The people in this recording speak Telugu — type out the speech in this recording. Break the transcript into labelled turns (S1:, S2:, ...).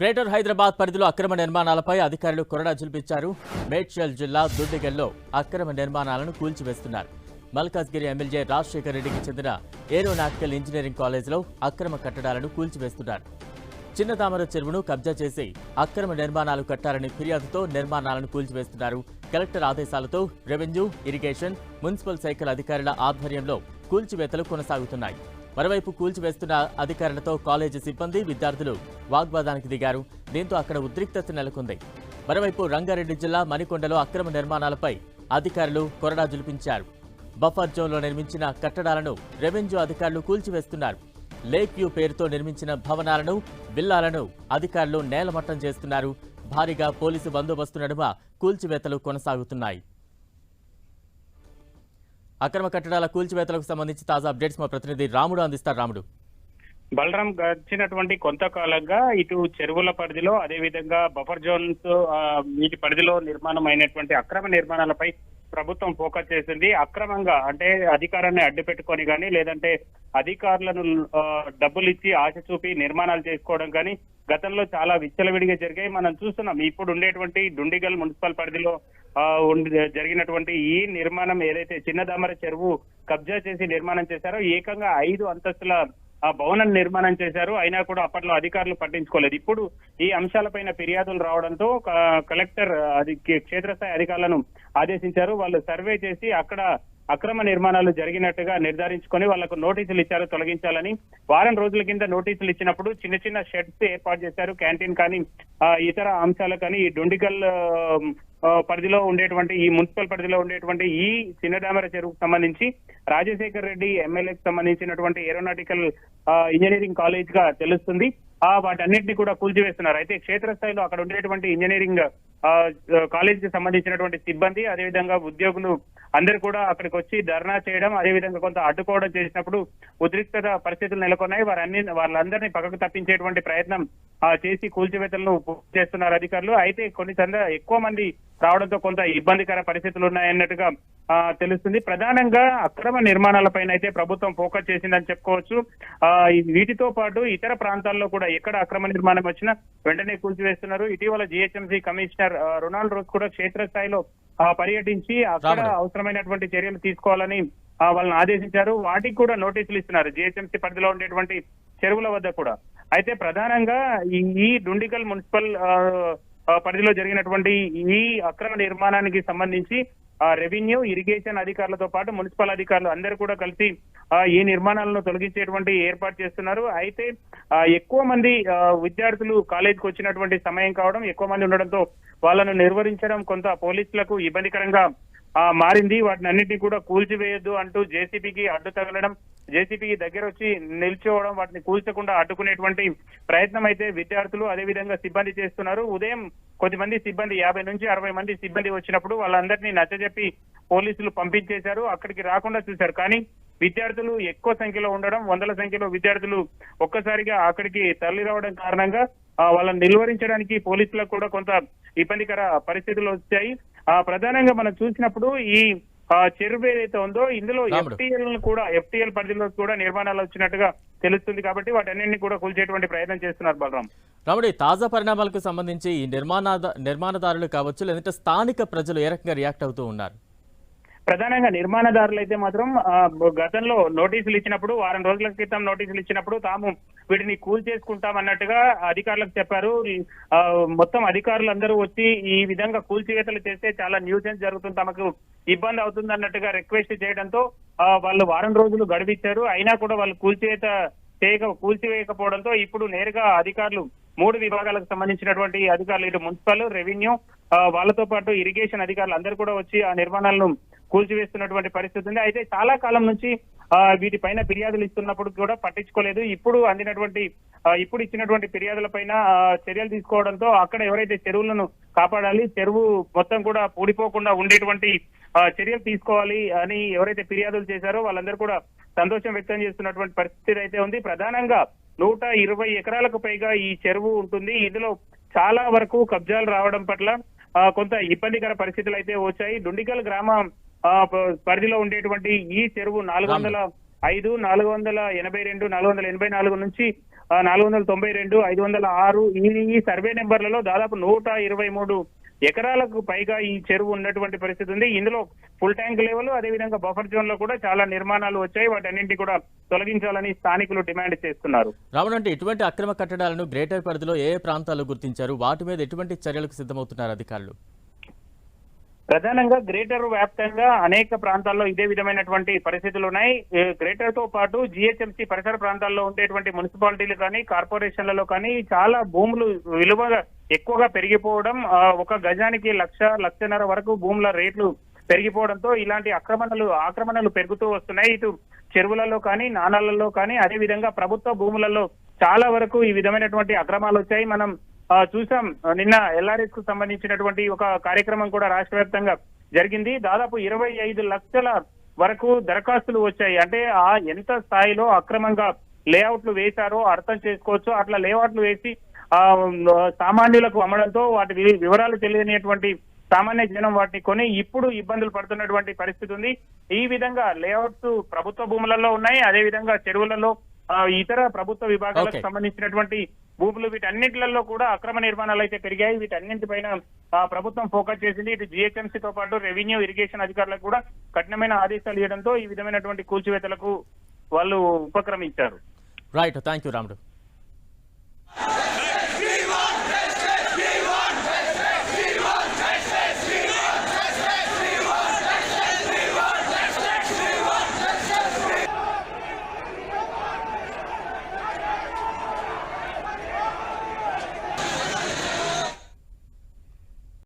S1: గ్రేటర్ హైదరాబాద్ పరిధిలో అక్రమ నిర్మాణాలపై అధికారులు కొరడా జుల్పించారు మేడ్చల్ జిల్లా దుడ్డిగల్లో అక్రమ నిర్మాణాలను కూల్చివేస్తున్నారు. మల్కాజ్గిరి ఎమ్మెల్యే రాజశేఖర్ రెడ్డికి చెందిన ఏరోనాటికల్ ఇంజనీరింగ్ కాలేజీలో అక్రమ కట్టడాలను కూల్చివేస్తున్నారు. చిన్న తామర చెరువును కబ్జా చేసి అక్రమ నిర్మాణాలు కట్టారని ఫిర్యాదుతో నిర్మాణాలను కూల్చివేస్తున్నారు. కలెక్టర్ ఆదేశాలతో రెవెన్యూ ఇరిగేషన్ మున్సిపల్ శాఖల అధికారుల ఆధ్వర్యంలో కూల్చివేతలు కొనసాగుతున్నాయి. మరోవైపు కూల్చివేస్తున్న అధికారులతో కాలేజీ సిబ్బంది విద్యార్థులు వాగ్వాదానికి దిగారు. దీంతో అక్కడ ఉద్రిక్తత నెలకొంది. మరోవైపు రంగారెడ్డి జిల్లా మణికొండలో అక్రమ నిర్మాణాలపై అధికారులు కొరడా జులిపించారు. బఫర్ జోన్లో నిర్మించిన కట్టడాలను రెవెన్యూ అధికారులు కూల్చివేస్తున్నారు. లేక్ వ్యూ పేరుతో నిర్మించిన భవనాలను విల్లాలను అధికారులు నేలమట్టం చేస్తున్నారు. భారీగా పోలీసు బందోబస్తు నడుమ కూల్చివేతలు కొనసాగుతున్నాయి. అక్రమ కట్టడాల కూల్చివేతలకు సంబంధించి తాజా అప్డేట్స్ మా ప్రతినిధి రాముడు అందిస్తారు. రాముడు.
S2: బలరాం గడిచినటువంటి కొంతకాలంగా ఇటు చెరువుల పరిధిలో అదే విధంగా బఫర్ జోన్స్ ఆ, వీటి పరిధిలో నిర్మాణం అయినటువంటి అక్రమ నిర్మాణాలపై ప్రభుత్వం ఫోకస్ చేసింది అక్రమంగా అంటే అధికారాన్ని అడ్డు పెట్టుకొని కానీ లేదంటే అధికారులను డబ్బులు ఇచ్చి ఆశ చూపి నిర్మాణాలు చేసుకోవడం కానీ గతంలో చాలా విచ్చలవిడిగా జరిగాయి. మనం చూస్తున్నాం ఇప్పుడు ఉండేటువంటి డుండిగల్ మున్సిపల్ పరిధిలో జరిగినటువంటి ఈ నిర్మాణం ఏదైతే చిన్నదామర చెరువు కబ్జా చేసి నిర్మాణం చేశారో ఏకంగా ఐదు అంతస్తుల ఆ భవనం నిర్మాణం చేశారు. అయినా కూడా అప్పట్లో అధికారులు పట్టించుకోలేదు. ఇప్పుడు ఈ అంశాలపైన ఫిర్యాదులు రావడంతో కలెక్టర్ అది క్షేత్రస్థాయి అధికారులను ఆదేశించారు. వాళ్ళు సర్వే చేసి అక్కడ అక్రమ నిర్మాణాలు జరిగినట్టుగా నిర్ధారించుకొని వాళ్ళకు నోటీసులు ఇచ్చారు తొలగించాలని. వారం రోజుల కింద నోటీసులు ఇచ్చినప్పుడు చిన్న చిన్న షెడ్స్ ఏర్పాటు చేశారు. క్యాంటీన్ కానీ ఇతర అంశాలు కానీ ఈ డొండికల్ పరిధిలో ఉండేటువంటి ఈ మున్సిపల్ పరిధిలో ఉండేటువంటి ఈ చిన్నడామర చెరువుకు సంబంధించి రాజశేఖర్ రెడ్డి ఎమ్మెల్యేకి సంబంధించినటువంటి ఏరోనాటికల్ ఇంజనీరింగ్ కాలేజ్గా తెలుస్తుంది. ఆ వాటన్నిటిని కూడా కూల్చివేస్తున్నారు. అయితే క్షేత్రస్థాయిలో అక్కడ ఉండేటువంటి ఇంజనీరింగ్ ఆ, కి సంబంధించినటువంటి సిబ్బంది అదేవిధంగా ఉద్యోగులు అందరు కూడా అక్కడికి వచ్చి ధర్నా చేయడం అదేవిధంగా కొంత అడ్డుకోవడం చేసినప్పుడు ఉద్రిక్తత పరిస్థితులు నెలకొన్నాయి. వారన్ని వాళ్ళందరినీ పక్కకు తప్పించేటువంటి ప్రయత్నం చేసి కూల్చివేతలను చేస్తున్నారు అధికారులు. అయితే కొన్ని సంద ఎక్కువ మంది రావడంతో కొంత ఇబ్బందికర పరిస్థితులు ఉన్నాయన్నట్టుగా తెలుస్తుంది. ప్రధానంగా అక్రమ నిర్మాణాలపైన అయితే ప్రభుత్వం ఫోకస్ చేసిందని చెప్పుకోవచ్చు. ఆ, వీటితో పాటు ఇతర ప్రాంతాల్లో కూడా ఎక్కడ అక్రమ నిర్మాణం వచ్చినా వెంటనే కూల్చివేస్తున్నారు. ఇటీవల జిహెచ్ఎంసీ కమిషనర్ ఆ, రొనాల్డ్ రోజ్ కూడా క్షేత్రస్థాయిలో పర్యటించి అక్కడ. అవసరమైనటువంటి చర్యలు తీసుకోవాలని వాళ్ళని ఆదేశించారు. వాటికి కూడా నోటీసులు ఇస్తున్నారు. జిహెచ్ఎంసీ పరిధిలో ఉండేటువంటి చెరువుల వద్ద కూడా. అయితే ప్రధానంగా ఈ డుండికల్ మున్సిపల్ పరిధిలో జరిగినటువంటి ఈ అక్రమ నిర్మాణానికి సంబంధించి ఆ, రెవెన్యూ ఇరిగేషన్ అధికారులతో పాటు మున్సిపల్ అధికారులు అందరూ కూడా కలిసి ఈ నిర్మాణాలను తొలగించేటువంటి ఏర్పాటు చేస్తున్నారు. అయితే ఎక్కువ మంది ఆ, విద్యార్థులు కాలేజీకి వచ్చినటువంటి సమయం కావడం ఎక్కువ మంది ఉండడంతో వాళ్ళను నిర్వహించడం కొంత పోలీసులకు ఇబ్బందికరంగా మారింది. వాటిని అన్నింటినీ కూడా కూల్చివేయొద్దు అంటూ జేసీబీకి అడ్డు తగలడం జేసీబీకి దగ్గర వచ్చి నిల్చోవడం వాటిని కూల్చకుండా అడ్డుకునేటువంటి ప్రయత్నం అయితే విద్యార్థులు అదే విధంగా సిబ్బంది చేస్తున్నారు. ఉదయం కొద్దిమంది సిబ్బంది యాభై నుంచి అరవై మంది సిబ్బంది వచ్చినప్పుడు వాళ్ళందరినీ నచ్చజెప్పి పోలీసులు పంపించేశారు. అక్కడికి రాకుండా చూశారు. కానీ విద్యార్థులు ఎక్కువ సంఖ్యలో ఉండడం వందల సంఖ్యలో విద్యార్థులు ఒక్కసారిగా అక్కడికి తరలి రావడం కారణంగా వాళ్ళని నిలువరించడానికి పోలీసులకు కూడా కొంత ఇబ్బందికర పరిస్థితులు వచ్చాయి. ఆ ప్రధానంగా మనం చూసినప్పుడు ఈ చెరువు ఏదైతే ఉందో ఇందులో. ఎఫ్టీఎల్ కూడా ఎఫ్టీఎల్ పరిధిలో కూడా నిర్మాణాలు వచ్చినట్టుగా తెలుస్తుంది కాబట్టి వాటన్నింటినీ కూడా కూల్చేటువంటి ప్రయత్నం చేస్తున్నారు బలరాం
S1: రాముడు తాజా పరిణామాలకు సంబంధించి ఈ నిర్మాణ నిర్మాణదారులు కావచ్చు లేదంటే స్థానిక ప్రజలు ఏ రకంగా రియాక్ట్ అవుతూ ఉన్నారు
S2: ప్రధానంగా నిర్మాణదారులు అయితే మాత్రం గతంలో నోటీసులు ఇచ్చినప్పుడు వారం రోజుల క్రితం నోటీసులు ఇచ్చినప్పుడు తాము వీటిని కూల్ చేసుకుంటాం అన్నట్టుగా అధికారులకు చెప్పారు. ఆ, మొత్తం అధికారులందరూ వచ్చి ఈ విధంగా కూల్చివేతలు చేస్తే చాలా న్యూసెన్స్ జరుగుతుంది తమకు ఇబ్బంది అవుతుంది అన్నట్టుగా రిక్వెస్ట్ చేయడంతో వాళ్ళు వారం రోజులు గడిపించారు అయినా కూడా వాళ్ళు కూల్చివేత చేయక కూల్చివేయకపోవడంతో ఇప్పుడు నేరుగా అధికారులు మూడు విభాగాలకు సంబంధించినటువంటి అధికారులు ఇటు మున్సిపల్ రెవెన్యూ వాళ్ళతో పాటు ఇరిగేషన్ అధికారులు అందరూ కూడా వచ్చి ఆ నిర్మాణాలను కూల్చివేస్తున్నటువంటి పరిస్థితి ఉంది. అయితే చాలా కాలం నుంచి ఆ, వీటిపైన ఫిర్యాదులు ఇస్తున్నప్పుడు కూడా పట్టించుకోలేదు. ఇప్పుడు అందినటువంటి ఇప్పుడు ఇచ్చినటువంటి ఫిర్యాదుల పైన చర్యలు తీసుకోవడంతో అక్కడ ఎవరైతే చెరువులను కాపాడాలి చెరువు మొత్తం కూడా పూడిపోకుండా ఉండేటువంటి చర్యలు తీసుకోవాలి అని ఎవరైతే ఫిర్యాదులు చేశారో వాళ్ళందరూ కూడా సంతోషం వ్యక్తం చేస్తున్నటువంటి పరిస్థితి అయితే ఉంది. ప్రధానంగా నూట ఇరవై ఎకరాలకు పైగా ఈ చెరువు ఉంటుంది. ఇందులో చాలా వరకు కబ్జాలు రావడం పట్ల కొంత ఇబ్బందికర పరిస్థితులు అయితే వచ్చాయి. దుండికల్ గ్రామం పరిధిలో ఉండేటువంటి ఈ చెరువు నాలుగు వందల ఐదు నాలుగు వందల ఎనభై రెండు నాలుగు వందల ఎనభై నాలుగు నుంచి నాలుగు వందల తొంభై రెండు ఐదు వందల ఆరు ఈ ఈ సర్వే నెంబర్లలో దాదాపు నూట ఇరవై మూడు ఎకరాలకు పైగా ఈ చెరువు ఉన్నటువంటి పరిస్థితి ఉంది. ఇందులో ఫుల్ ట్యాంక్ లెవెల్ అదేవిధంగా బఫర్ జోన్లో కూడా చాలా నిర్మాణాలు వచ్చాయి. వాటన్నింటి కూడా తొలగించాలని స్థానికులు డిమాండ్ చేస్తున్నారు.
S1: రావణ అంటే ఇటువంటి అక్రమ కట్టడాలను గ్రేటర్ పరిధిలో ఏ ఏ ప్రాంతాల్లో గుర్తించారు? వాటి మీద ఎటువంటి చర్యలకు సిద్ధమవుతున్నారు అధికారులు?
S2: ప్రధానంగా గ్రేటర్ వ్యాప్తంగా అనేక ప్రాంతాల్లో ఇదే విధమైనటువంటి పరిస్థితులు ఉన్నాయి. గ్రేటర్తో పాటు జిహెచ్ఎంసీ పరిసర ప్రాంతాల్లో ఉండేటువంటి మున్సిపాలిటీలు కానీ కార్పొరేషన్లలో కానీ చాలా భూములు విలువ ఎక్కువగా పెరిగిపోవడం ఒక గజానికి లక్ష లక్షన్నర వరకు భూముల రేట్లు పెరిగిపోవడంతో ఇలాంటి ఆక్రమణలు ఆక్రమణలు పెరుగుతూ వస్తున్నాయి. ఇటు చెరువులలో కానీ నాణాలలో కానీ అదే విధంగా ప్రభుత్వ భూములలో చాలా వరకు ఈ విధమైనటువంటి అక్రమాలు వచ్చాయి. మనం చూసాం. నిన్న ఎల్ఆర్ఎస్కు సంబంధించినటువంటి ఒక కార్యక్రమం కూడా రాష్ట్ర వ్యాప్తంగా జరిగింది. దాదాపు ఇరవై ఐదు లక్షల వరకు దరఖాస్తులు వచ్చాయి. అంటే ఆ ఎంత స్థాయిలో అక్రమంగా లేఅవుట్లు వేశారో అర్థం చేసుకోవచ్చు. అట్లా లేఅవుట్లు వేసి ఆ సామాన్యులకు అమ్మడంతో వాటి వివరాలు తెలియనిటువంటి సామాన్య జనం వాటిని కొని ఇప్పుడు ఇబ్బందులు పడుతున్నటువంటి పరిస్థితి ఉంది. ఈ విధంగా లేఅవుట్స్ ప్రభుత్వ భూములలో ఉన్నాయి. అదే విధంగా చెరువులలో ఇతర ప్రభుత్వ విభాగాలకు. సంబంధించినటువంటి భూములు వీటన్నింటిలో కూడా అక్రమ నిర్మాణాలు అయితే పెరిగాయి. వీటన్నింటిపైన ప్రభుత్వం ఫోకస్ చేసింది. ఇటు GHMC తో పాటు రెవెన్యూ ఇరిగేషన్ అధికారులకు కూడా కఠినమైన ఆదేశాలు ఇవ్వడంతో ఈ విధమైనటువంటి కూల్చివేతలకు వాళ్ళు ఉపక్రమించారు.
S1: రైట్ థ్యాంక్ యూ రాముడు